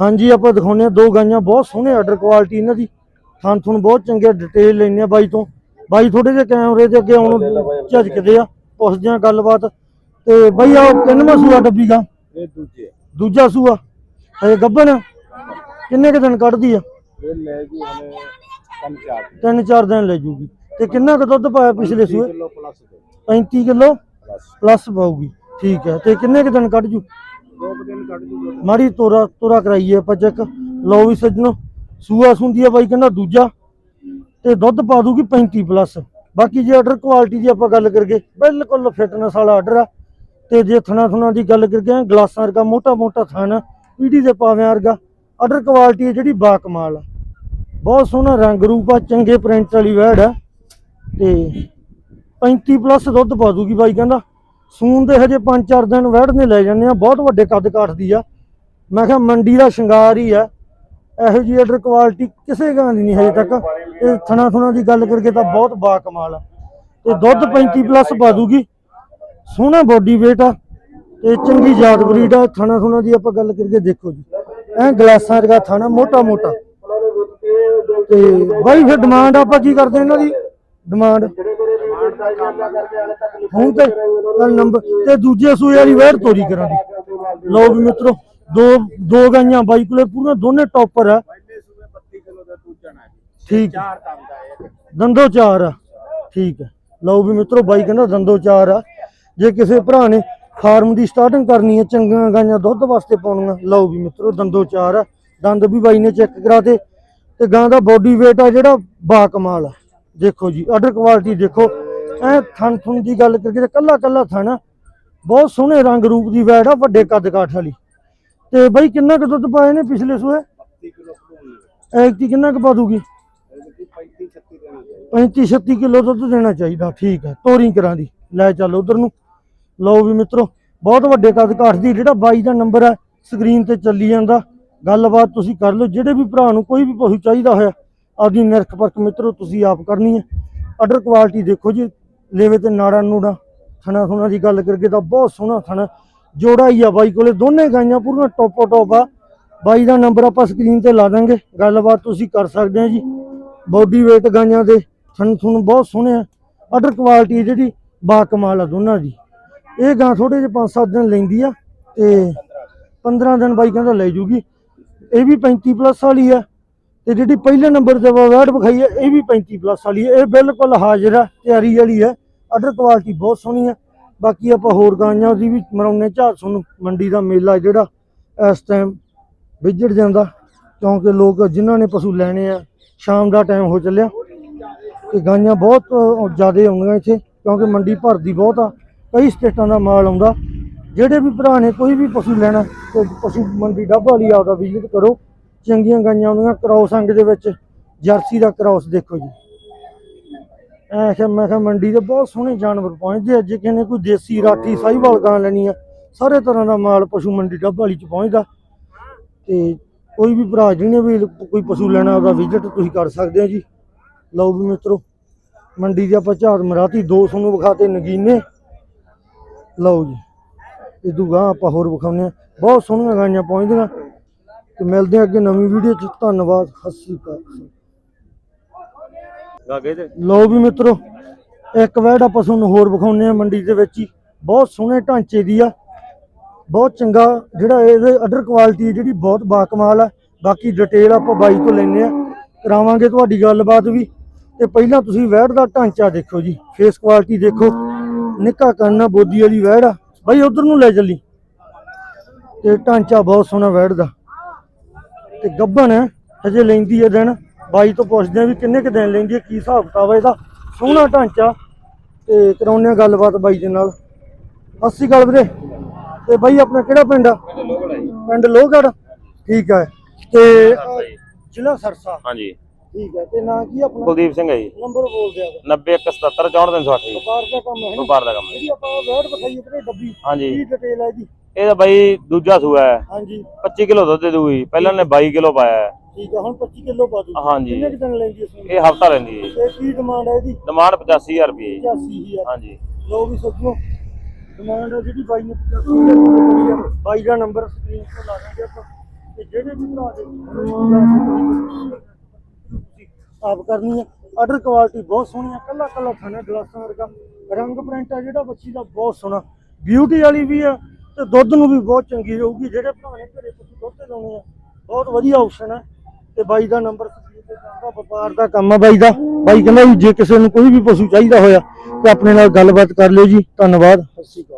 ਹਾਂਜੀ ਆਪਾਂ ਦਿਖਾਉਂਦੇ ਆ ਦੋ ਗਾਈਆਂ ਬਹੁਤ ਸੋਹਣੇ ਆਰਡਰ ਕੁਆਲਿਟੀ ਇਹਨਾਂ ਦੀ। ਥਾਂ ਥੁਣ ਬਹੁਤ ਚੰਗੇ ਡਿਟੇਲ ਲੈਣੇ ਆ ਬਾਈ ਤੋਂ। ਬਾਈ ਥੋੜੇ ਜਿਹੇ ਕੈਮਰੇ ਦੇ ਅੱਗੇ ਆਉਣ ਝਿਜਕਦੇ ਆ ਪੁੱਛਦੇ ਆ ਗੱਲਬਾਤ। ਤੇ ਬਾਈ ਆ ਕਿੰਨਵਾਂ ਸੂਆ ਡੱਬੀ ਗਾ। ਇਹ ਦੂਜੇ ਦੂਜਾ ਸੂਆ। ਗੱਭਣ ਆ? ਕਿੰਨੇ ਕੁ ਦਿਨ ਕੱਢਦੀ ਆ? ਇਹ ਲੈ ਜੂ ਹਲੇ ਕੰਮ ਚਾਰ ਤਿੰਨ ਚਾਰ ਦਿਨ ਲੈ ਜੂਗੀ। ਤੇ ਕਿੰਨਾ ਕੁ ਦੁੱਧ ਪਾਇਆ ਪਿਛਲੇ ਸੂਏ? ਕਿਲੋ ਪਲੱਸ 35 ਕਿਲੋ ਪਲੱਸ ਪਾਊਗੀ। ਠੀਕ ਹੈ। ਤੇ ਕਿੰਨੇ ਕੁ ਦਿਨ ਕੱਢ ਜੂ? ਮਾੜੀ ਤੋਰਾ ਤੋਰਾ ਕਰਾਈਏ ਆਪਾਂ ਚੈੱਕ ਲਓ ਵੀ ਸੱਜਣੋ, ਸੂਆ ਸੁੰਦੀ ਆ ਬਾਈ, ਕਹਿੰਦਾ ਦੂਜਾ। ਤੇ ਦੁੱਧ ਪਾ ਦੂਗੀ 35 ਪਲੱਸ ਬਾਕੀ ਜੇ ਆਰਡਰ ਕੁਆਲਿਟੀ ਦੀ ਆਪਾਂ ਗੱਲ ਕਰੀਏ, ਬਿਲਕੁਲ ਫਿਟਨੈਸ ਵਾਲਾ ਆਰਡਰ ਆ। ਤੇ ਜੇ ਥਣਾ ਥਣਾ ਦੀ ਗੱਲ ਕਰੀਏ, ਗਲਾਸਾਂ ਵਰਗਾ ਮੋਟਾ ਮੋਟਾ ਥਣ, ਪੀੜੀ ਦੇ ਪਾਵਿਆਂ ਵਰਗਾ ਆਰਡਰ ਕੁਆਲਿਟੀ ਹੈ ਜਿਹੜੀ ਬਾ ਕਮਾਲ ਆ। ਬਹੁਤ ਸੋਹਣਾ ਰੰਗ ਰੂਪ ਆ, ਚੰਗੇ ਪ੍ਰਿੰਟ ਵਾਲੀ ਵੈੜ ਆ। ਤੇ 35 ਪਲੱਸ ਦੁੱਧ ਪਾ ਦੂਗੀ ਬਾਈ, ਕਹਿੰਦਾ। ਸੂਨ ਦੇ ਹਜੇ 5-4 ਦਿਨ ਵੈੜ ਨੇ ਲੈ ਜਾਂਦੇ ਆ, ਬਹੁਤ ਵੱਡੇ ਕੱਦ ਕਾਠਦੀ ਆ। ਮੈਂ ਕਿਹਾ ਮੰਡੀ ਦਾ ਸ਼ਿੰਗਾਰ ਹੀ ਆ। ਇਹੋ ਜਿਹੀ ਆਰਡਰ ਕੁਆਲਿਟੀ ਕਿਸੇ ਗਾਂ ਦੀ ਨਹੀਂ ਹਜੇ ਤੱਕ। ਇਹ ਥਣਾ ਥੁਣਾ ਦੀ ਗੱਲ ਕਰਕੇ ਤਾਂ ਬਹੁਤ ਬਾ ਕਮਾਲ ਆ। ਤੇ ਦੁੱਧ 35 ਪਲੱਸ ਪਾ ਦੂਗੀ। ਸੋਹਣਾ ਬੋਡੀ weight ਆ। ਤੇ ਚੰਗੀ ਜਾਤ ਬਰੀਡ ਆ। ਥਣਾ ਥੁਣਾ ਦੀ ਆਪਾਂ ਗੱਲ ਕਰੀਏ ਦੇਖੋ ਜੀ। ਐ ਗਲਾਸਾਂ ਵਰਗਾ ਥਾਣਾ, ਮੋਟਾ ਮੋਟਾ। ਤੇ ਬਾਈ ਫਿਰ ਡਿਮਾਂਡ ਆਪਾਂ ਕੀ ਕਰਦੇ ਇਹਨਾਂ ਦੀ? ਡਿਮਾਂਡ ਹੁਣ ਤੇ ਨੰਬਰ ਤੇ ਦੂਜੇ ਸੂਏ ਵਾਲੀ ਵੈਰ ਤੋਰੀ ਕਰਾਂ ਦੀ ਲਓ ਵੀ ਮਿੱਤਰੋ ਦੋ ਦੋ ਗਾਈਆਂ ਬਾਈ ਕੋਲੇ ਪੂਰੀਆਂ ਦੋਨੇ ਟੌਪਰ ਆ। ਪਹਿਲੇ ਸੂਬੇ 32 ਕਿਲੋ ਦਾ ਦੁੱਧ ਜਾਣਾ ਹੈ। ਠੀਕ ਦੰਦੋ ਚਾਰ ਆ। ਠੀਕ ਹੈ। ਲਓ ਵੀ ਮਿੱਤਰੋ ਬਾਈ ਕਹਿੰਦਾ ਦੰਦੋ ਚਾਰ ਆ। ਜੇ ਕਿਸੇ ਭਰਾ ਨੇ ਫਾਰਮ ਦੀ ਸਟਾਰਟਿੰਗ ਕਰਨੀ ਹੈ ਚੰਗੀਆਂ ਗਾਈਆਂ ਦੁੱਧ ਵਾਸਤੇ ਪਾਉਣੀਆਂ ਲਓ ਵੀ ਮਿੱਤਰੋ ਦੰਦੋ ਚਾਰ ਆ। ਦੰਦ ਵੀ ਬਾਈ ਨੇ ਚੈੱਕ ਕਰਾਤੇ। ਤੇ ਗਾਂ ਦਾ ਬੋਡੀ weight ਆ ਜਿਹੜਾ ਬਾ ਕਮਾਲ ਆ। ਦੇਖੋ ਜੀ ਆਰਡਰ ਕੁਆਲਿਟੀ ਦੇਖੋ। ਐ ਥਣ ਥੁਣ ਦੀ ਗੱਲ ਕਰੀਏ ਤੇ ਕੱਲਾ ਕੱਲਾ ਥਣ ਬਹੁਤ ਸੋਹਣੇ ਰੰਗ ਰੂਪ ਦੀ ਵੈੜ ਆ ਵੱਡੇ ਕੱਦ ਕਾਠ ਵਾਲੀ। ਤੇ ਬਾਈ ਕਿੰਨਾ ਕੁ ਦੁੱਧ ਪਾਏ ਨੇ ਪਿਛਲੇ ਸੂਏ 32 ਕਿਲੋ ਖੂਨ ਕਿੰਨਾ ਕੁ ਪਾ ਦੂਗੀ? 35 36 ਕਿਲੋ ਦੁੱਧ ਦੇਣਾ ਚਾਹੀਦਾ, ਠੀਕ ਹੈ ਤੋਰੀ ਕਰਾਂ ਦੀ। ਲੈ ਚੱਲ ਉਧਰ ਨੂੰ। ਲਓ ਵੀ ਮਿੱਤਰੋ, ਬਹੁਤ ਵੱਡੇ ਕੱਦ ਕਾਠ ਦੀ, ਜਿਹੜਾ ਬਾਈ ਦਾ ਨੰਬਰ ਹੈ ਸਕਰੀਨ ਤੇ ਚੱਲੀ ਜਾਂਦਾ। ਗੱਲਬਾਤ ਤੁਸੀਂ ਕਰ ਲਓ, ਜਿਹੜੇ ਵੀ ਭਰਾ ਨੂੰ ਕੋਈ ਵੀ ਪਸ਼ੂ ਚਾਹੀਦਾ ਹੋਇਆ, ਆਪਦੀ ਨਿਰਖ ਪਰਖ ਮਿੱਤਰੋ, ਤੁਸੀਂ ਆਪ ਕਰਨੀ ਹੈ ਆਰਡਰ ਕੁਆਲਿਟੀ ਦੇਖੋ ਜੀ ਲੇਵੇ ਤੇ ਨਾੜਾ ਨੂੜਾ, ਥਣਾ ਥੁਣਾ ਦੀ ਗੱਲ ਕਰਕੇ ਤਾਂ ਬਹੁਤ ਸੋਹਣਾ ਥਣਾ। ਜੋੜਾ ਹੀ ਆ ਬਾਈ ਕੋਲੇ, ਦੋਨੇ ਗਾਈਆਂ ਪੂਰੀਆਂ ਟੋਪੋ ਟੋਪ ਆ। ਬਾਈ ਦਾ ਨੰਬਰ ਆਪਾਂ ਸਕਰੀਨ ਤੇ ਲਾ ਦਾਂਗੇ। ਗੱਲਬਾਤ ਤੁਸੀਂ ਕਰ ਸਕਦੇ ਆ ਜੀ। ਬੋਡੀ weight ਗਾਈਆਂ ਦੇ, ਥਣ ਥੁਣ ਬਹੁਤ ਸੋਹਣੇ ਆ। ਆਰਡਰ ਕੁਆਲਿਟੀ ਜਿਹੜੀ ਬਾ ਕਮਾਲ ਆ ਦੋਨਾਂ ਦੀ। ਇਹ ਗਾਂ ਥੋੜੇ ਜਿਹੇ 5-7 ਦਿਨ ਲੈਂਦੀ ਆ ਤੇ 15 ਦਿਨ ਬਾਈ ਕਹਿੰਦਾ ਲੈ ਜੂਗੀ। ਇਹ ਵੀ 35 ਪਲੱਸ ਵਾਲੀ ਆ। ਤੇ ਜਿਹੜੀ ਪਹਿਲੇ ਨੰਬਰ ਤੇ ਵੈਟ ਵਿਖਾਈ ਹੈ, ਇਹ ਵੀ 35 ਪਲੱਸ ਵਾਲੀ ਹੈ। ਇਹ ਬਿਲਕੁਲ ਹਾਜ਼ਰ ਹੈ, ਤਿਆਰੀ ਵਾਲੀ ਹੈ। ਆਰਡਰ ਕੁਆਲਿਟੀ ਬਹੁਤ ਸੋਹਣੀ ਹੈ। ਬਾਕੀ ਆਪਾਂ ਹੋਰ ਗਾਈਆਂ ਦੀ ਵੀ ਮਰਾਉਨੇ ਝਾੜ ਤੁਹਾਨੂੰ ਮੰਡੀ ਦਾ ਮੇਲਾ ਜਿਹੜਾ, ਇਸ ਟਾਈਮ ਵਿਜੜ ਜਾਂਦਾ, ਕਿਉਂਕਿ ਲੋਕ ਜਿਨ੍ਹਾਂ ਨੇ ਪਸ਼ੂ ਲੈਣੇ ਆ, ਸ਼ਾਮ ਦਾ ਟਾਈਮ ਹੋ ਚੱਲਿਆ, ਤੇ ਗਾਈਆਂ ਬਹੁਤ ਜ਼ਿਆਦਾ ਆਉਂਦੀਆਂ ਇੱਥੇ, ਕਿਉਂਕਿ ਮੰਡੀ ਭਰਦੀ ਬਹੁਤ ਆ। ਕਈ ਸਟੇਟਾਂ ਦਾ ਮਾਲ ਆਉਂਦਾ। ਜਿਹੜੇ ਵੀ ਭਰਾ ਨੇ ਕੋਈ ਵੀ ਪਸ਼ੂ ਲੈਣਾ, ਤੇ ਪਸ਼ੂ ਮੰਡੀ ਡੱਬ ਵਾਲੀ ਆਪਦਾ ਵਿਜ਼ਿਟ ਕਰੋ। ਚੰਗੀਆਂ ਗਾਈਆਂ ਆਉਂਦੀਆਂ ਕ੍ਰੋਸ ਅੰਗ ਦੇ ਵਿੱਚ ਜਰਸੀ ਦਾ ਕ੍ਰੋਸ ਦੇਖੋ ਜੀ। ਐ ਕਿ ਮੈਂ ਕਿਹਾ, ਮੰਡੀ ਦੇ ਬਹੁਤ ਸੋਹਣੇ ਜਾਨਵਰ ਪਹੁੰਚਦੇ ਆ, ਜੇ ਕਿਸੇ ਕੋਈ ਦੇਸੀ ਰਾਠੀ ਸਾਹੀਵਾਲ ਗਾਂ ਲੈਣੀ ਆ ਸਾਰੇ ਤਰ੍ਹਾਂ ਦਾ ਮਾਲ ਪਸ਼ੂ ਮੰਡੀ ਡੱਬਾ ਵਾਲੀ ਚ ਪਹੁੰਚਦਾ। ਤੇ ਕੋਈ ਵੀ ਭਰਾ ਜਿਹਨੇ ਵੀ ਕੋਈ ਪਸ਼ੂ ਲੈਣਾ, ਉਹਦਾ ਵਿਜ਼ਿਟ ਤੁਸੀਂ ਕਰ ਸਕਦੇ ਹੋ ਜੀ। ਲਓ ਵੀ ਮਿੱਤਰੋ, ਮੰਡੀ ਦੇ ਆਪਾਂ ਝਾੜ ਮਰਾਤੀ, ਦੋ ਤੁਹਾਨੂੰ ਵਿਖਾਤੇ ਨਗੀਨੇ। ਲਓ ਜੀ, ਇਹ ਦੂਗਾ ਆਪਾਂ ਹੋਰ ਵਿਖਾਉਂਦੇ ਆ ਬਹੁਤ ਸੋਹਣੀਆਂ ਗਾਈਆਂ ਪਹੁੰਚਦੀਆਂ। ਤੇ ਮਿਲਦੇ ਆ ਅੱਗੇ ਨਵੀਂ ਵੀਡੀਓ ਚ। ਧੰਨਵਾਦ ਸਤਿ ਸ਼੍ਰੀ ਅਕਾਲ। ਲਓ ਵੀ ਮਿੱਤਰੋ ਇੱਕ ਵੈੜ ਆਪਾਂ ਤੁਹਾਨੂੰ ਹੋਰ ਵਿਖਾਉਂਦੇ ਆ ਮੰਡੀ ਦੇ ਵਿੱਚ ਹੀ। ਬਹੁਤ ਸੋਹਣੇ ਢਾਂਚੇ ਦੀ ਆ। ਬਹੁਤ ਚੰਗਾ ਜਿਹੜਾ ਇਹਦੇ ਆਰਡਰ ਕੁਆਲਿਟੀ ਜਿਹੜੀ ਬਹੁਤ ਬਾਕਮਾਲ ਆ। ਬਾਕੀ ਡਿਟੇਲ ਆਪਾਂ ਬਾਈ ਤੋਂ ਲੈਣੇ ਆ ਕਰਾਵਾਂਗੇ ਤੁਹਾਡੀ ਗੱਲਬਾਤ ਵੀ। ਤੇ ਪਹਿਲਾਂ ਤੁਸੀਂ ਵੈੜ ਦਾ ਢਾਂਚਾ ਦੇਖੋ ਜੀ। ਫੇਸ ਕੁਆਲਿਟੀ ਦੇਖੋ। ਨਿੱਕਾ ਕੰਨਾ ਬੋਦੀ ਵਾਲੀ ਵੈੜ ਆ। ਬਾਈ ਉਧਰ ਨੂੰ ਲੈ ਚੱਲੀ। ਤੇ ਢਾਂਚਾ ਬਹੁਤ ਸੋਹਣਾ ਵੈੜ ਦਾ। ਤੇ ਗੱਬਣ ਹਜੇ ਲੈਂਦੀ ਹੈ ਦਿਨ। ਬਾਈ ਤੋਂ ਪੁੱਛਦੇ ਆ ਵੀ ਕਿੰਨੇ ਕੁ ਦਿਨ ਲੈਂਦੀ ਹੈ ਕੀ ਹਿਸਾਬ ਕਿਤਾਬ ਹੈ ਇਹਦਾ। ਸੋਹਣਾ ਢਾਂਚਾ ਤੇ ਕਰਾਉਂਦੇ ਆ ਗੱਲਬਾਤ ਬਾਈ ਦੇ ਨਾਲ। ਸ਼੍ਰੀ ਅਕਾਲ ਵੀਰੇ। ਤੇ ਬਾਈ ਆਪਣਾ ਕਿਹੜਾ ਪਿੰਡ? ਆ ਪਿੰਡ ਲੋਹਗੜ ਠੀਕ ਹੈ ਤੇ ਜ਼ਿਲ੍ਹਾ ਸਰਸਾ। ਹਾਂਜੀ। ਠੀਕ ਹੈ ਤੇ ਨਾਂ ਕੀ ਆਪਣਾ? ਕੁਲਦੀਪ ਸਿੰਘ ਹੈ ਜੀ। ਨੰਬਰ ਬੋਲ ਦਿਆ। 9177 64308 ਜੀ। ਵਪਾਰ ਦਾ ਕੰਮ ਹੈ? ਵਪਾਰ ਦਾ ਕੰਮ ਹੈ ਜਿਹੜੀ ਆਪਾਂ ਵੈਟ ਵਿਖਾਈ ਤੇ ਡੱਬੀ। ਹਾਂਜੀ। ਕੀ ਡਿਟੇਲ ਹੈ ਜੀ ਇਹਦਾ ਬਾਈ ਦੂਜਾ ਸੂਆ ਹੈ। ਹਾਂਜੀ। 25 ਕਿਲੋ ਦੁੱਧ ਦੇ ਦੂਗੀ। ਪਹਿਲਾਂ ਨੇ 22 ਕਿਲੋ ਪਾਇਆ ਹੈ। ਠੀਕ ਹੈ ਹੁਣ 25 ਕਿਲੋ ਪਾ ਦੂ ਹਾਂਜੀ। ਕਿੰਨੇ ਕੁ ਦਿਨ ਲੈਂਦੀ ਇਸ ਨੂੰ? ਇਹ ਹਫਤਾ ਰਹਿੰਦੀ ਹੈ ਜੀ। ਤੇ ਕੀ ਡਿਮਾਂਡ ਹੈ ਇਹਦੀ? ਡਿਮਾਂਡ 85000 ਰੁਪਏ ਜੀ। 85000 ਹਾਂਜੀ। ਲੋ ਵੀ ਸੱਜਣੋ ਡਿਮਾਂਡ ਹੈ ਜਿਹੜੀ ਬਾਈ ਨੇ 85000 ਰੁਪਏ ਕਰੀ ਆ ਬਾਈ ਦਾ ਨੰਬਰ ਸਕਰੀਨ ਤੇ ਲਾ ਦਾਂਗੇ ਆਪਾਂ। ਤੇ ਜਿਹੜੇ ਵੀ ਭਰਾ ਦੇ ਤੁਸੀਂ ਆਪ ਕਰਨੀ ਹੈ। ਆਰਡਰ ਕੁਆਲਿਟੀ ਬਹੁਤ ਸੋਹਣੀ ਹੈ। ਕੱਲਾ ਕੱਲਾ ਥਾਣਾ ਗਲਾਸਾਂ ਵਰਗਾ। ਰੰਗ ਪ੍ਰਿੰਟ ਆ ਜਿਹੜਾ ਬੱਚੀ ਦਾ ਬਹੁਤ ਸੋਹਣਾ। ਬਿਊਟੀ ਵਾਲੀ ਵੀ ਆ। ਤੇ ਦੁੱਧ ਨੂੰ ਵੀ ਬਹੁਤ ਚੰਗੀ ਰਹੂਗੀ ਜਿਹੜੇ ਭਰਾ ਨੇ ਘਰੇ ਤੁਸੀਂ ਦੁੱਧ ਤੇ ਲਾਉਣੇ ਆ, ਬਹੁਤ ਵਧੀਆ ਆਪਸ਼ਨ ਹੈ ਤੇ ਬਾਈ ਦਾ ਨੰਬਰ ਸਕਰੀਨ ਤੇ ਜਾਂਦਾ ਵਪਾਰ ਦਾ ਕੰਮ ਆ ਬਾਈ ਦਾ। ਬਾਈ ਕਹਿੰਦਾ ਜੇ ਕਿਸੇ ਨੂੰ ਕੋਈ ਵੀ ਪਸ਼ੂ ਚਾਹੀਦਾ ਹੋਇਆ, ਤੇ ਆਪਣੇ ਨਾਲ ਗੱਲਬਾਤ ਕਰ ਲਿਓ ਜੀ। ਧੰਨਵਾਦ। ਸਤਿ ਸ਼੍ਰੀ ਅਕਾਲ।